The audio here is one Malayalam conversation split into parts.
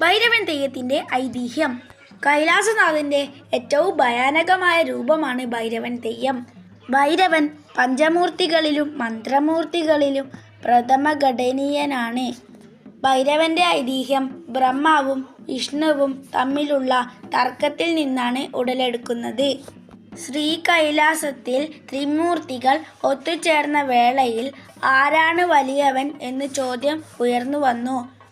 ഭൈരവൻ തെയ്യത്തിന്റെ ഐതിഹ്യം. കൈലാസനാഥന്റെ ഏറ്റവും ഭയാനകമായ രൂപമാണ് ഭൈരവൻ തെയ്യം ഭൈരവൻ പഞ്ചമൂർത്തികളിലും മന്ത്രമൂർത്തികളിലും പ്രഥമ ഘടനീയനാണ് ഭൈരവന്റെ ഐതിഹ്യം ബ്രഹ്മാവും വിഷ്ണുവും തമ്മിലുള്ള തർക്കത്തിൽ നിന്നാണ് ഉടലെടുക്കുന്നത്. ശ്രീ കൈലാസത്തിൽ ത്രിമൂർത്തികൾ ഒത്തുചേർന്ന വേളയിൽ ആരാണ് വലിയവൻ എന്ന് ചോദ്യം ഉയർന്നു വന്നു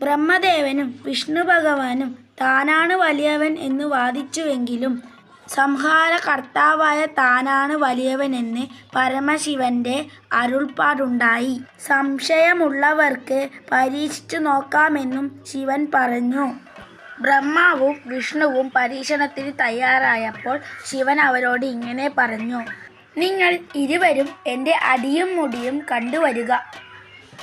ബ്രഹ്മദേവനും വിഷ്ണു ഭഗവാനും താനാണ് വലിയവൻ എന്ന് വാദിച്ചുവെങ്കിലും സംഹാരകർത്താവായ താനാണ് വലിയവനെന്ന് പരമശിവന്റെ അരുൾപ്പാടുണ്ടായി. സംശയമുള്ളവർക്ക് പരീക്ഷിച്ചു നോക്കാമെന്നും ശിവൻ പറഞ്ഞു. ബ്രഹ്മാവും വിഷ്ണുവും പരീക്ഷണത്തിന് തയ്യാറായപ്പോൾ ശിവൻ അവരോട് ഇങ്ങനെ പറഞ്ഞു. നിങ്ങൾ ഇരുവരും എന്റെ അടിയും മുടിയും കണ്ടുവരിക.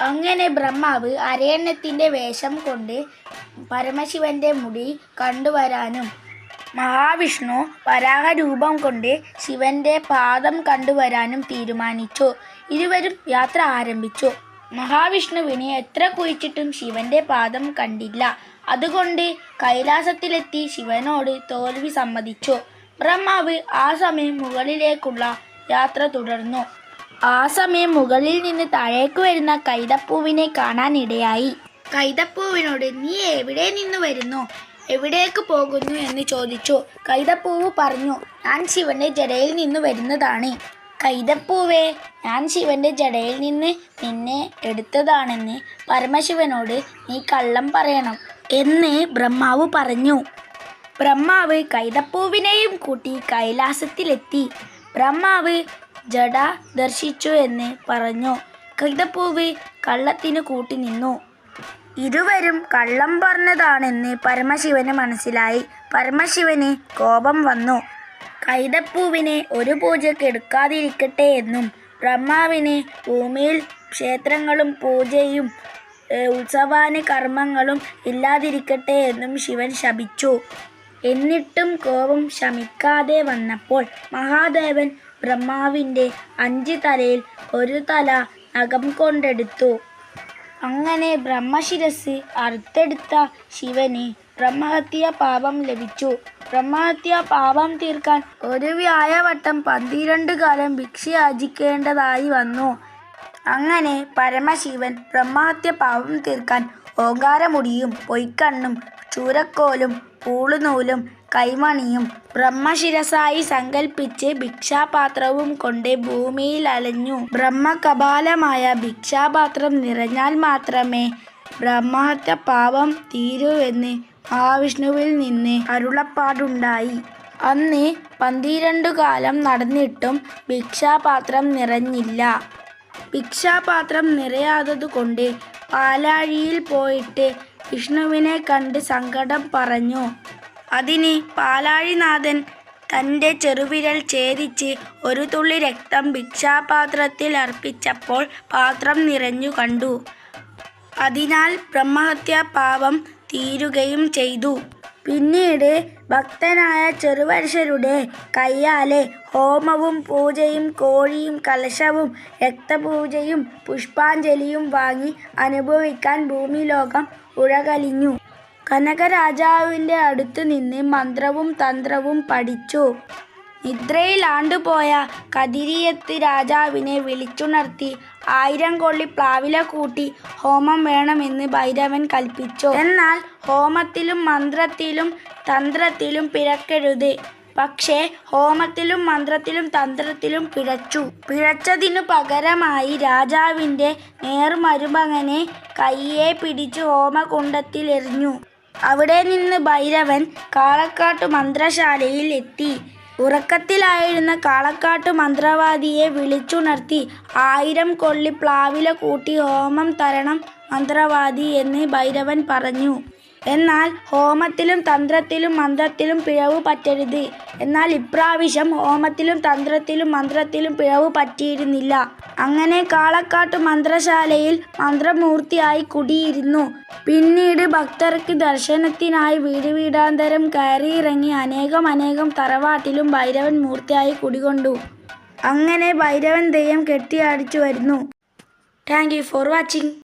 അങ്ങനെ ബ്രഹ്മാവ് അരയണ്ണത്തിന്റെ വേഷം കൊണ്ട് പരമശിവന്റെ മുടി കണ്ടുവരാനും മഹാവിഷ്ണു വരാഹരൂപം കൊണ്ട് ശിവന്റെ പാദം കണ്ടുവരാനും തീരുമാനിച്ചു. ഇരുവരും യാത്ര ആരംഭിച്ചു. മഹാവിഷ്ണുവിനെ എത്ര കുഴിച്ചിട്ടും ശിവന്റെ പാദം കണ്ടില്ല. അതുകൊണ്ട് കൈലാസത്തിലെത്തി ശിവനോട് തോൽവി സമ്മതിച്ചു. ബ്രഹ്മാവ് ആ സമയം മുകളിലേക്കുള്ള യാത്ര തുടർന്നു. ആ സമയം മുകളിൽ നിന്ന് താഴേക്ക് വരുന്ന കൈതപ്പൂവിനെ കാണാനിടയായി കൈതപ്പൂവിനോട് നീ എവിടെ നിന്ന് വരുന്നു? എവിടേക്ക് പോകുന്നു? എന്ന് ചോദിച്ചു. കൈതപ്പൂവ് പറഞ്ഞു ഞാൻ ശിവന്റെ ജടയിൽ നിന്ന് വരുന്നതാണ്. കൈതപ്പൂവേ ഞാൻ ശിവന്റെ ജടയിൽ നിന്ന് നിന്നെ എടുത്തതാണെന്ന് പരമശിവനോട് നീ കള്ളം പറയണം എന്ന് ബ്രഹ്മാവ് പറഞ്ഞു. ബ്രഹ്മാവ് കൈതപ്പൂവിനെയും കൂട്ടി കൈലാസത്തിലെത്തി. ബ്രഹ്മാവ് ജഡ ദർശിച്ചു എന്ന് പറഞ്ഞു. കൈതപ്പൂവ് കള്ളത്തിന് കൂട്ടി നിന്നു. ഇരുവരും കള്ളം പറഞ്ഞതാണെന്ന് പരമശിവന് മനസ്സിലായി. പരമശിവന് കോപം വന്നു. കൈതപ്പൂവിനെ ഒരു പൂജയ്ക്ക് എടുക്കാതിരിക്കട്ടെ എന്നും ബ്രഹ്മാവിന് ഭൂമിയിൽ ക്ഷേത്രങ്ങളും പൂജയും ഉത്സവാന കർമ്മങ്ങളും ഇല്ലാതിരിക്കട്ടെ എന്നും ശിവൻ ശപിച്ചു. എന്നിട്ടും കോപം ശമിക്കാതെ വന്നപ്പോൾ മഹാദേവൻ ബ്രഹ്മാവിന്റെ അഞ്ച് തലയിൽ ഒരു തല നഖം കൊണ്ടെടുത്തു. അങ്ങനെ ബ്രഹ്മശിരസ് അറുത്തെടുത്ത ശിവന് ബ്രഹ്മഹത്യ പാപം ലഭിച്ചു. ബ്രഹ്മഹത്യ പാപം തീർക്കാൻ ഒരു വ്യായവട്ടം പന്തിരണ്ട് കാലം ഭിക്ഷ യാചിക്കേണ്ടതായി വന്നു. അങ്ങനെ പരമശിവൻ ബ്രഹ്മഹത്യ പാപം തീർക്കാൻ ഓങ്കാരമുടിയും പൊയ്ക്കണ്ണും ചൂരക്കോലും പൂളുനൂലും കൈമണിയും ബ്രഹ്മശിരസായി സങ്കൽപ്പിച്ച് ഭിക്ഷാപാത്രവും കൊണ്ട് ഭൂമിയിൽ അലഞ്ഞു ബ്രഹ്മകപാലമായ ഭിക്ഷാപാത്രം നിറഞ്ഞാൽ മാത്രമേ ബ്രഹ്മഹത്യ പാപം തീരൂവെന്ന് മഹാവിഷ്ണുവിൽ നിന്ന് അരുളപ്പാടുണ്ടായി. അന്ന് പന്തിരണ്ടു കാലം നടന്നിട്ടും ഭിക്ഷാപാത്രം നിറഞ്ഞില്ല. ഭിക്ഷാപാത്രം നിറയാത്തതുകൊണ്ട് പാലാഴിയിൽ പോയിട്ട് വിഷ്ണുവിനെ കണ്ട് സങ്കടം പറഞ്ഞു. അതിന് പാലാഴിനാഥൻ തന്റെ ചെറുവിരൽ ഛേദിച്ച് ഒരു തുള്ളി രക്തം ഭിക്ഷാപാത്രത്തിൽ അർപ്പിച്ചപ്പോൾ പാത്രം നിറഞ്ഞു കണ്ടു. അതിനാൽ ബ്രഹ്മഹത്യ പാപം തീരുകയും ചെയ്തു. പിന്നീട് ഭക്തനായ ചെറുപരുഷരുടെ കയ്യാലെ ഹോമവും പൂജയും കോഴിയും കലശവും രക്തപൂജയും പുഷ്പാഞ്ജലിയും വാങ്ങി അനുഭവിക്കാൻ ഭൂമിലോകം ഉഴകലിഞ്ഞു. കനകരാജാവിന്റെ അടുത്ത് നിന്ന് മന്ത്രവും തന്ത്രവും പഠിച്ചു. നിദ്രയിൽ ആണ്ടുപോയ കതിരിയത്ത് രാജാവിനെ വിളിച്ചുണർത്തി ആയിരം കൊള്ളി പ്ലാവില കൂട്ടി ഹോമം വേണമെന്ന് ഭൈരവൻ കൽപ്പിച്ചു. എന്നാൽ ഹോമത്തിലും മന്ത്രത്തിലും തന്ത്രത്തിലും പിഴക്കരുത്. പക്ഷേ ഹോമത്തിലും മന്ത്രത്തിലും തന്ത്രത്തിലും പിഴച്ചു. പിഴച്ചതിനു പകരമായി രാജാവിന്റെ നേർമരുമകനെ കയ്യെ പിടിച്ച് ഹോമകുണ്ടത്തിൽ എറിഞ്ഞു. അവിടെ നിന്ന് ഭൈരവൻ കാളക്കാട്ടു മന്ത്രശാലയിൽ എത്തി. ഉറക്കത്തിലായിരുന്ന കാളക്കാട്ട് മന്ത്രവാദിയെ വിളിച്ചുണർത്തി ആയിരം കൊള്ളി പ്ലാവില കൂട്ടി ഹോമം തരണം മന്ത്രവാദി എന്ന് ഭൈരവൻ പറഞ്ഞു. എന്നാൽ ഹോമത്തിലും തന്ത്രത്തിലും മന്ത്രത്തിലും പിഴവ് പറ്റരുത്. എന്നാൽ ഇപ്രാവശ്യം ഹോമത്തിലും തന്ത്രത്തിലും മന്ത്രത്തിലും പിഴവ് പറ്റിയിരുന്നില്ല. അങ്ങനെ കാളക്കാട്ട് മന്ത്രശാലയിൽ മന്ത്രമൂർത്തിയായി കുടിയിരുന്നു. പിന്നീട് ഭക്തർക്ക് ദർശനത്തിനായി വീട് വീടാന്തരം കയറിയിറങ്ങി അനേകം അനേകം തറവാട്ടിലും ഭൈരവൻ മൂർത്തിയായി കുടികൊണ്ടു. അങ്ങനെ ഭൈരവൻ ദെയ്യം കെട്ടിയാടിച്ചു വരുന്നു. Thank you for watching